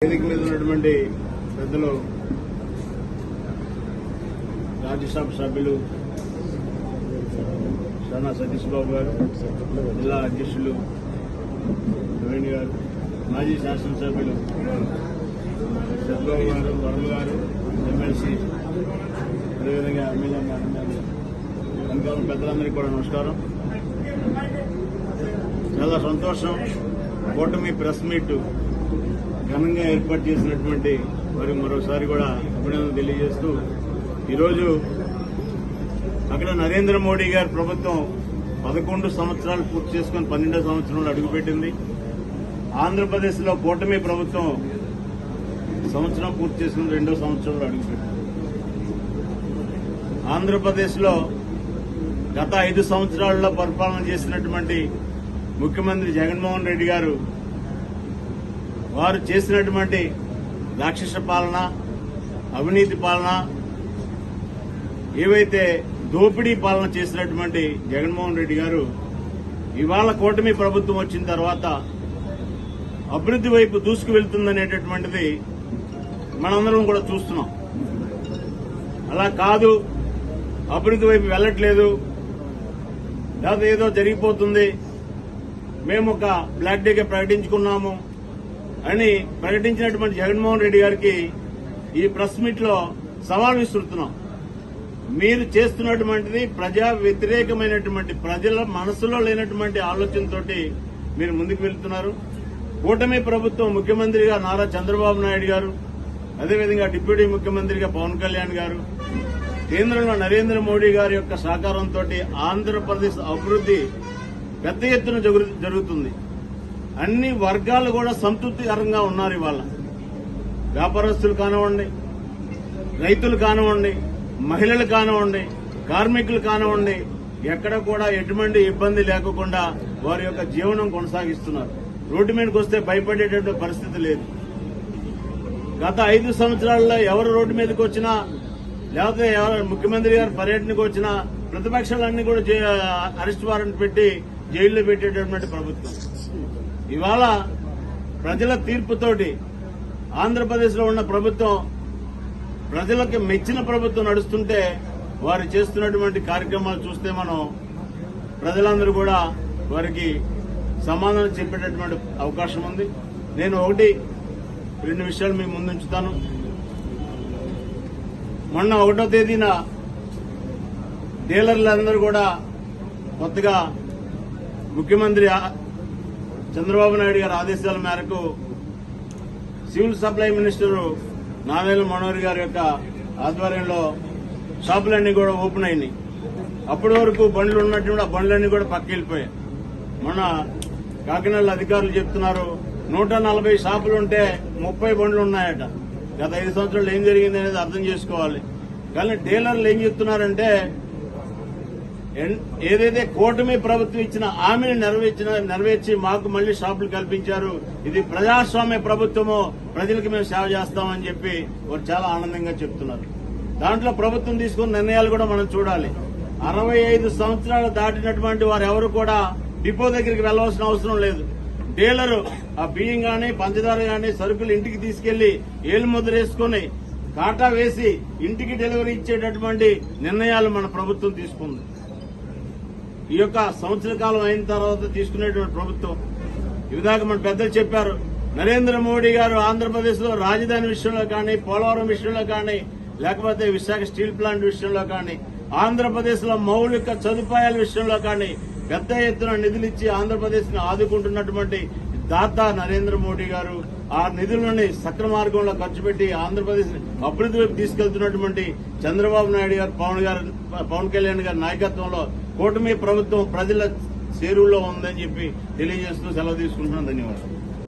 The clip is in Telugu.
వేదిక మీద ఉన్నటువంటి పెద్దలు రాజ్యసభ సభ్యులు సనా సతీష్ బాబు గారు జిల్లా అధ్యక్షులు నవీన్ గారు మాజీ శాసనసభ్యులు సత్యబాబు గారు వర్మ గారు ఎమ్మెల్సీ అదేవిధంగా ఎమ్మెల్యే ఇంకా పెద్దలందరికీ కూడా నమస్కారం. చాలా సంతోషం. కూటమి ప్రెస్ మీట్ ఘనంగా ఏర్పాటు చేసినటువంటి మరి మరోసారి కూడా అభినందన తెలియజేస్తూ ఈరోజు అక్కడ నరేంద్ర మోడీ గారి ప్రభుత్వం పదకొండు సంవత్సరాలు పూర్తి చేసుకుని పన్నెండో సంవత్సరంలో అడుగుపెట్టింది. ఆంధ్రప్రదేశ్లో కూటమి ప్రభుత్వం సంవత్సరం పూర్తి చేసుకుని రెండో సంవత్సరంలో అడుగుపెట్టింది. ఆంధ్రప్రదేశ్లో గత ఐదు సంవత్సరాల్లో పరిపాలన చేసినటువంటి ముఖ్యమంత్రి జగన్మోహన్ రెడ్డి గారు వారు చేసినటువంటి రాక్షస పాలన అవినీతి పాలన ఏవైతే దోపిడీ పాలన చేసినటువంటి జగన్మోహన్ రెడ్డి గారు ఇవాళ కూటమి ప్రభుత్వం వచ్చిన తర్వాత అభివృద్ధి వైపు దూసుకు వెళ్తుందనేటటువంటిది మనందరం కూడా చూస్తున్నాం. అలా కాదు అభివృద్ధి వైపు వెళ్ళట్లేదు. లేదా ఏదో జరిగిపోతుంది. మేము ఒక బ్లాక్ డేగా ప్రకటించుకున్నాము. అని ప్రకటించినటువంటి జగన్మోహన్ రెడ్డి గారికి ఈ ప్రెస్ మీట్లో సవాల్ విసురుతున్నాం. మీరు చేస్తున్నటువంటిది ప్రజా వ్యతిరేకమైనటువంటి ప్రజల మనసులో లేనటువంటి ఆలోచనతోటి మీరు ముందుకు వెళ్తున్నారు. కూటమి ప్రభుత్వం ముఖ్యమంత్రిగా నారా చంద్రబాబు నాయుడు గారు అదేవిధంగా డిప్యూటీ ముఖ్యమంత్రిగా పవన్ కళ్యాణ్ గారు కేంద్రంలో నరేంద్ర మోడీ గారి యొక్క సహకారంతో ఆంధ్రప్రదేశ్ అభివృద్ధి పెద్ద ఎత్తున జరుగు- జరుగుతుంది. అన్ని వర్గాలు కూడా సంతృప్తికరంగా ఉన్నారు ఇవాళ. వ్యాపారస్తులు కానివ్వండి రైతులు కానివ్వండి మహిళలు కానివ్వండి కార్మికులు కానివ్వండి ఎక్కడ కూడా ఎటువంటి ఇబ్బంది లేకుండా వారి యొక్క జీవనం కొనసాగిస్తున్నారు. రోడ్డు మీదకి వస్తే భయపడేటువంటి పరిస్థితి లేదు. గత ఐదు సంవత్సరాల్లో ఎవరు రోడ్డు మీదకి వచ్చినా లేకపోతే ఎవరు ముఖ్యమంత్రి గారు పర్యటనకు వచ్చినా ప్రతిపక్షాలన్నీ కూడా జై- అరెస్ట్ వారెంట్ పెట్టి జైల్లో పెట్టేటటువంటి ప్రభుత్వం. ఇవాళ ప్రజల తీర్పుతోటి ఆంధ్రప్రదేశ్లో ఉన్న ప్రభుత్వం ప్రజలకు మెచ్చిన ప్రభుత్వం నడుస్తుంటే వారు చేస్తున్నటువంటి కార్యక్రమాలు చూస్తే మనం ప్రజలందరూ కూడా వారికి సమాధానం చెప్పేటటువంటి అవకాశం ఉంది. నేను ఒకటి రెండు విషయాలు మీ ముందు ఉంచుతాను మొన్న ఒకటో తేదీన డీలర్లందరూ కూడా కొత్తగా ముఖ్యమంత్రి ఆ- చంద్రబాబు నాయుడు గారి ఆదేశాల మేరకు సివిల్ సప్లై మినిస్టర్ నావేల మనోహర్ గారి యొక్క ఆధ్వర్యంలో షాపులన్నీ కూడా ఓపెన్ అయినాయి. అప్పటి వరకు బండ్లు ఉన్నటువంటి ఆ బండ్లన్నీ కూడా పక్క వెళ్ళిపోయాయి. మొన్న కాకినాడ అధికారులు చెప్తున్నారు నూట నలభై షాపులు ఉంటే ముప్పై బండ్లు ఉన్నాయట. గత ఐదు సంవత్సరాలు ఏం జరిగింది అనేది అర్థం చేసుకోవాలి. కానీ డీలర్లు ఏం చెప్తున్నారంటే ఏదైతే కూటమి ప్రభుత్వం ఇచ్చిన హామీని నెరవేర్చిన నెరవేర్చి మాకు మళ్ళీ షాపులు కల్పించారు ఇది ప్రజాస్వామ్య ప్రభుత్వము ప్రజలకు మేము సేవ చేస్తామని చెప్పి వారు చాలా ఆనందంగా చెప్తున్నారు. దాంట్లో ప్రభుత్వం తీసుకున్న నిర్ణయాలు కూడా మనం చూడాలి. అరవై ఐదు సంవత్సరాలు దాటినటువంటి వారు ఎవరు కూడా డిపో దగ్గరికి వెళ్ళవలసిన అవసరం లేదు. డీలరు ఆ బియ్యం గాని పంచదార గాని సరుకులు ఇంటికి తీసుకెళ్ళి ఏలు ముద్రేసుకుని కాటా వేసి ఇంటికి డెలివరీ ఇచ్చేటటువంటి నిర్ణయాలు మన ప్రభుత్వం తీసుకుంది. ఈ యొక్క సంవత్సర కాలం అయిన తర్వాత తీసుకునేటువంటి ప్రభుత్వం. ఇవిదాకా మన పెద్దలు చెప్పారు నరేంద్ర మోడీ గారు ఆంధ్రప్రదేశ్లో రాజధాని విషయంలో కానీ పోలవరం విషయంలో కానీ లేకపోతే విశాఖ స్టీల్ ప్లాంట్ విషయంలో కానీ ఆంధ్రప్రదేశ్లో మౌలిక సదుపాయాల విషయంలో కానీ పెద్ద ఎత్తున నిధులిచ్చి ఆంధ్రప్రదేశ్ని ఆదుకుంటున్నటువంటి దాత నరేంద్ర మోడీ గారు ఆ నిధులని సక్రమ మార్గంలో ఖర్చు పెట్టి ఆంధ్రప్రదేశ్ అభివృద్ధి వైపు తీసుకెళ్తున్నటువంటి చంద్రబాబు నాయుడు గారు పవన్ గారు పవన్ కళ్యాణ్ గారి నాయకత్వంలో కూటమి ప్రభుత్వం ప్రజల చేరువులో ఉందని చెప్పి తెలియజేస్తూ సెలవు తీసుకుంటున్నాను. ధన్యవాదాలు.